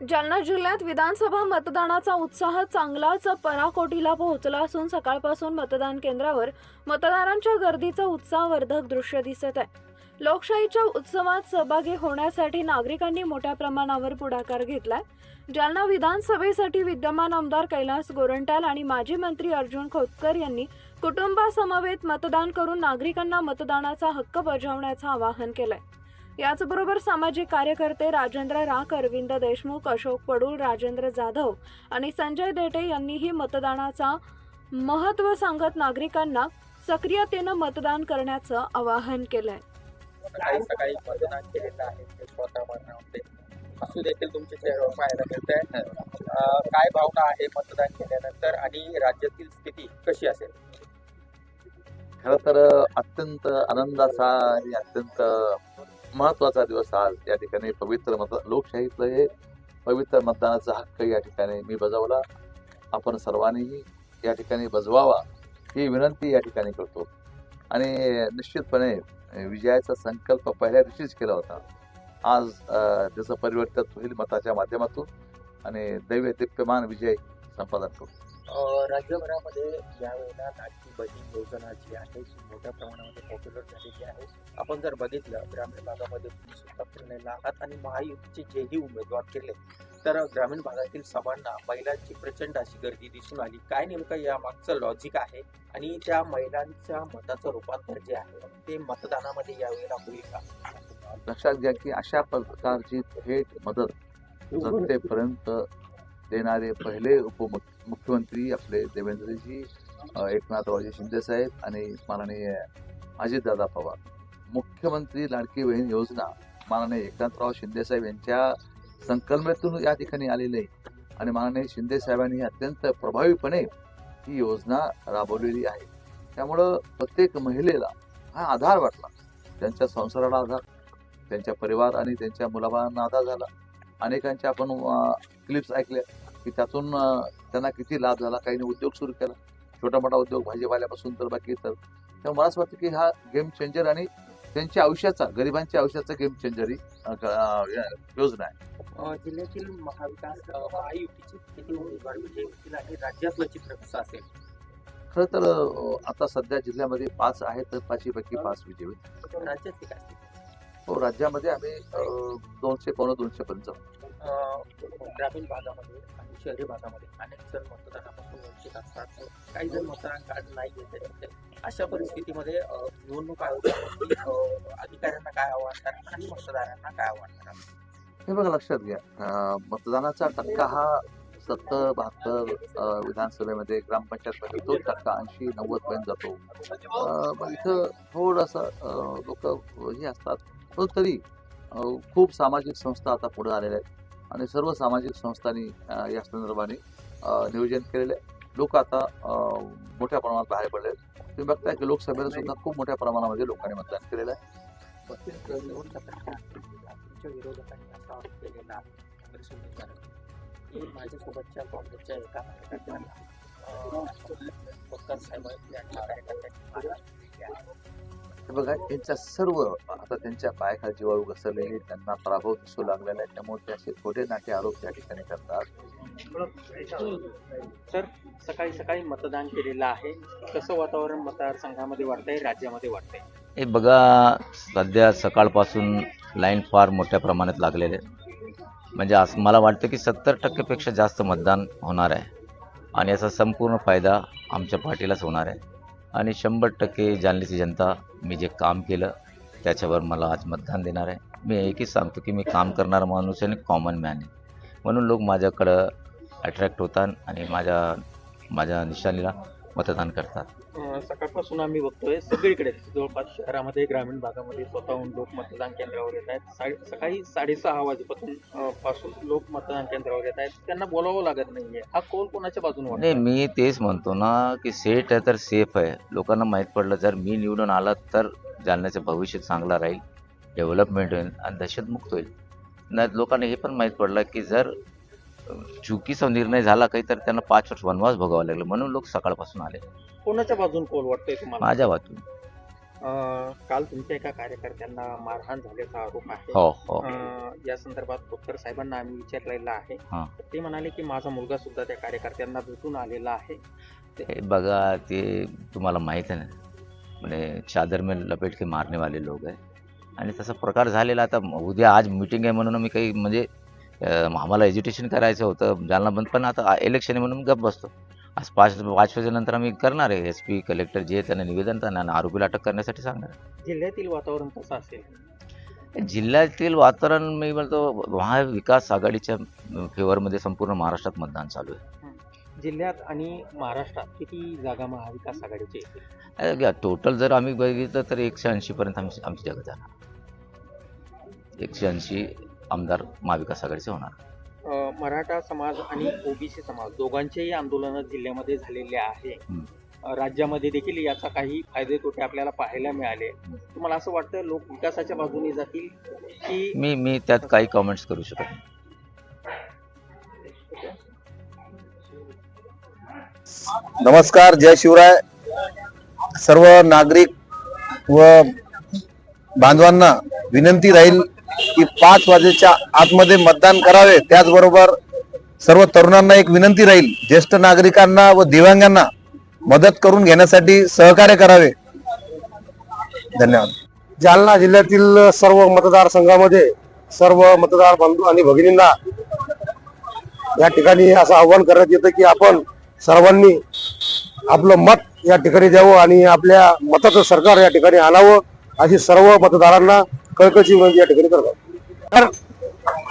जालना जिल्ह्यात विधानसभा मतदानाचा उत्साह चांगलाच पराकोटीला पोहोचला असून सकाळपासून मतदान केंद्रावर मतदारांच्या गर्दीचं उत्साहवर्धक दृश्य दिसत आहे. लोकशाहीच्या उत्सवात सहभागी होण्यासाठी नागरिकांनी मोठ्या प्रमाणावर पुढाकार घेतलाय. जालना विधानसभेसाठी विद्यमान आमदार कैलास गोरंट्याल आणि माजी मंत्री अर्जुन खोतकर यांनी कुटुंबासमवेत मतदान करून नागरिकांना मतदानाचा हक्क बजावण्याचं आवाहन केलंय. याचबरोबर सामाजिक कार्यकर्ते राजेंद्र राख अरविंद देशमुख अशोक पडूल राजेंद्र जाधव आणि संजय देटे यांनीही मतदानाचा महत्त्व सांगत नागरिकांना सक्रियतेनं मतदान करण्याचं आवाहन केलंय. सकाळी सकाळी मतदान केलेलं आहे ते स्वतः मनामध्ये असू देखील तुमचे पाहायला मिळत आहे काय भावना आहे मतदान केल्यानंतर आणि राज्यातील स्थिती कशी असेल? खरं तर अत्यंत आनंदाचा आणि अत्यंत महत्त्वाचा दिवस आज या ठिकाणी पवित्र मत लोकशाहीतलं हे पवित्र मतदानाचा हक्क या ठिकाणी मी बजावला. आपण सर्वांनीही या ठिकाणी बजवावा ही विनंती या ठिकाणी करतो. आणि निश्चितपणे विजयाचा संकल्प पहिल्या दिवशीच केला होता. आज त्याचं परिवर्तन होईल मताच्या माध्यमातून आणि दैव्य दिप्यमान विजय संपादन करू. राज्यभरामध्ये यावेळेला लाडकी बहीण योजना जी आहे ती मोठ्या प्रमाणामध्ये पॉप्युलर झालेली आहे. आपण जर बघितलं ग्रामीण भागामध्ये सुद्धा फिरलेला आहात आणि महायुतीचे जेही उमेदवार केले तर ग्रामीण भागातील सभांना महिलांची प्रचंड अशी गर्दी दिसून आली. काय नेमकं या मागचं लॉजिक आहे आणि त्या महिलांच्या मताचं रूपांतर जे आहे ते मतदानामध्ये यावेळेला होईल का? लक्षात घ्या की अशा प्रकारची थेट मदत जनतेपर्यंत देणारे पहिले मुख्यमंत्री आपले देवेंद्रजी एकनाथरावजी शिंदे साहेब आणि माननीय अजितदादा पवार. मुख्यमंत्री लाडकी बहीण योजना माननीय एकनाथराव शिंदे साहेब यांच्या संकल्पनेतून या ठिकाणी आलेली आहे. आणि माननीय शिंदे साहेबांनी अत्यंत प्रभावीपणे ही योजना राबवलेली आहे. त्यामुळं प्रत्येक महिलेला हा आधार वाटला. त्यांच्या संसाराला आधार त्यांच्या परिवार आणि त्यांच्या मुलाबाळांना आधार झाला. अनेकांच्या आपण क्लिप्स ऐकल्या. की त्यातून त्यांना किती लाभ झाला? काहींनी उद्योग सुरू केला. छोटा मोठा उद्योग भाजीपाल्यापासून तर बाकी तर त्यामुळे मला असं वाटतं की हा गेम चेंजर आणि त्यांच्या आयुष्याचा गरिबांच्या आयुष्याचा गेम चेंजर ही योजना आहे. जिल्ह्यातील महाविकास अ, महायुतीचे किती उमेदवार विजयी होतील आणि राज्यातलं चित्र कसं असेल? खरं तर आता सध्या जिल्ह्यामध्ये पाच आहेत तर पाचीपैकी पाच विजय होईल. स्थिती? हो राज्यामध्ये आम्ही दोनशे पावणे दोनशे. अ, ग्रामीण भागामध्ये आणि शहरी भागामध्ये अनेक जण मतदानापासून वंचित असतात. काही जण मतदान कार्ड नाही घेते अशा परिस्थितीमध्ये निवडणूक आयोगामध्ये अधिकाऱ्यांना काय आव्हान करा आणि मतदारांना काय आव्हान करा हे बघा लक्षात घ्या. मतदानाचा टक्का हा सत्तर बहात्तर विधानसभेमध्ये ग्रामपंचायतमध्ये तोच टक्का ऐंशी नव्वद पर्यंत जातो. इथं थोडंसं लोक हे असतात. पण तरी खूप सामाजिक संस्था आता पुढे आलेल्या आहेत. आणि सर्व सामाजिक संस्थांनी या संदर्भाने अं, नियोजन केलेले लोक आता मोठ्या प्रमाणात बाहेर पडले तुम्ही बघताय की लोकसभेला सुद्धा खूप मोठ्या प्रमाणामध्ये लोकांनी मतदान केलेलं आहे. शेवटचा प्रश्न माझ्यासोबतच्या काँग्रेसच्या एका कार्यकर्त्याला साहेब बघा त्यांच्या सर्व आता त्यांच्या पायाखाली जीवाळू घसरलेले त्यांना पराभव दिसू लागलेला आहे. त्यामुळे ते असे खोटे नाटे आरोप त्या ठिकाणी करतात. सर सकाळी सकाळी मतदान केलेलं आहे. कसं वातावरण मतदारसंघामध्ये वाटतंय राज्यामध्ये वाटतंय हे बघा सध्या सकाळपासून लाईन फार मोठ्या प्रमाणात लागलेले. म्हणजे असं मला वाटतं की सत्तर टक्केपेक्षा जास्त मतदान होणार आहे. आणि याचा संपूर्ण फायदा आमच्या पार्टीलाच होणार आहे. आणि शंभर टक्के जालन्याची जनता मी जे काम केलं त्याच्यावर मला आज मतदान देणार आहे. मी एकच सांगतो की मी काम करणारा माणूस आहे आणि कॉमन मॅन आहे. म्हणून लोक माझ्याकडं अट्रॅक्ट होतात आणि माझ्या माझ्या निशाणीला मतदान करतात. अं, सकाळपासून आम्ही बघतोय सगळीकडे जवळपास शहरामध्ये ग्रामीण भागामध्ये स्वतःहून लोक मतदान केंद्रावर येत आहेत. साडे सकाळी साडेसहा वाजेपासून अं, पासून लोक मतदान केंद्रावर येत आहेत. त्यांना बोलावं लागत नाहीये. हा कोल कोणाच्या बाजूने नाही मी तेच म्हणतो ना की सेट आहे तर सेफ आहे. लोकांना माहीत पडलं जर मी निवडून आला तर जालन्याचं भविष्य चांगला राहील डेव्हलपमेंट होईल आणि दहशतमुक्त होईल. नाही लोकांना हे पण माहीत पडलं की जर चुकीचा निर्णय झाला काही तर त्यांना पाच वर्ष वनवास भोगावं लागलं. म्हणून लोक सकाळपासून आले. कोणाच्या बाजून कोल वाटतंय तुम्हाला? माझ्या वाचून अं, काल तुमच्या एका कार्यकर्त्यांना मारहाण झाल्याचा आरोप आहे. हो हो. अं, या संदर्भात खोतकर साहेबांना आम्ही विचारलेला आहे. हा. ते म्हणाले की माझा मुलगा सुद्धा त्या कार्यकर्त्यांना भेटून आलेला आहे. हे बघा ते तुम्हाला माहीत आहे ना. म्हणजे चादर में लपेट के मारने वाले लोक आहे. आणि तसा प्रकार झालेला आता उद्या आज मिटिंग आहे म्हणून मी काही म्हणजे आम्हाला एज्युटेशन करायचं होतं. जालना बंद. पण आता इलेक्शन आहे म्हणून गप बसतो. आज पाच पाच वाजेनंतर आम्ही करणार आहे. एस पी कलेक्टर जे आहे त्यांना निवेदन आणि आरोपीला अटक करण्यासाठी सांगणार जिल्ह्यातील वातावरण कसं असेल? जिल्ह्यातील वातावरण मी म्हणतो महाविकास आघाडीच्या फेवरमध्ये संपूर्ण महाराष्ट्रात मतदान चालू आहे. जिल्ह्यात आणि महाराष्ट्रात किती जागा महाविकास आघाडीची टोटल जर आम्ही बघितलं तर एकशे ऐंशीपर्यंत आमची आमची जागा जाणार. एकशे ऐंशी आमदार महाविकास आघाडीचे होणार. मराठा समाज आणि ओबीसी समाज दोघांचेही आंदोलन जिल्ह्यामध्ये झालेले आहे. राज्यामध्ये देखील याचा काही फायदे तोटे आपल्याला पाहायला मिळाले. तुम्हाला असं वाटतं लोक विकासाच्या बाजूने जातील की मी मी त्यात काही कॉमेंट्स करू शकत नाही. नमस्कार जय शिवराय. सर्व नागरिक व बांधवांना विनंती राहील की पाच वाजेच्या आतमध्ये मतदान करावे. त्याचबरोबर सर्व तरुणांना एक विनंती राहील. ज्येष्ठ नागरिकांना व दिव्यांगांना मदत करून घेण्यासाठी सहकार्य करावे. धन्यवाद. जालना जिल्ह्यातील सर्व मतदारसंघामध्ये सर्व मतदार बंधू आणि भगिनींना या ठिकाणी असं आव्हान करण्यात येतं की आपण सर्वांनी आपलं मत या ठिकाणी द्यावं आणि आपल्या मताचं सरकार या ठिकाणी आणावं अशी सर्व मतदारांना कळकळीची विनंती या ठिकाणी करतात.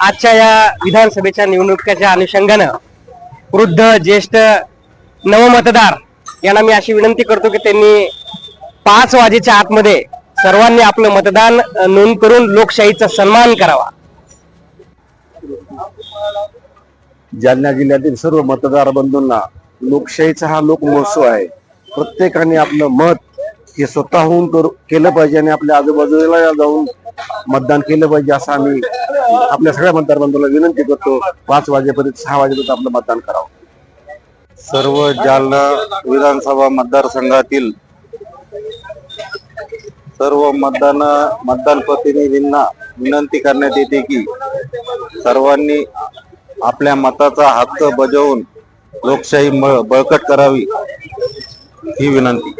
आजच्या या विधानसभेच्या निवडणुकीच्या अनुषंगानं वृद्ध ज्येष्ठ नवमतदार यांना मी अशी विनंती करतो की त्यांनी पाच वाजेच्या आतमध्ये सर्वांनी आपलं मतदान नोंद करून लोकशाहीचा सन्मान करावा. जालना जिल्ह्यातील सर्व मतदार बंधूंना लोकशाहीचा हा लोक महोत्सव आहे. प्रत्येकाने आपलं मत हे स्वतःहून केलं पाहिजे आणि आपल्या आजूबाजूला जाऊन मतदान केलं पाहिजे असं आम्ही आपल्या सगळ्या मतदार बंधूला विनंती करतो. पाच वाजेपर्यंत सहा वाजेपर्यंत आपलं मतदान करावं. सर्व जालना विधानसभा मतदारसंघातील सर्व मतदान मतदान प्रतिनिधींना विनंती करण्यात येते की सर्वांनी आपल्या मताचा हक्क बजावून लोकशाही बळकट करावी ही विनंती.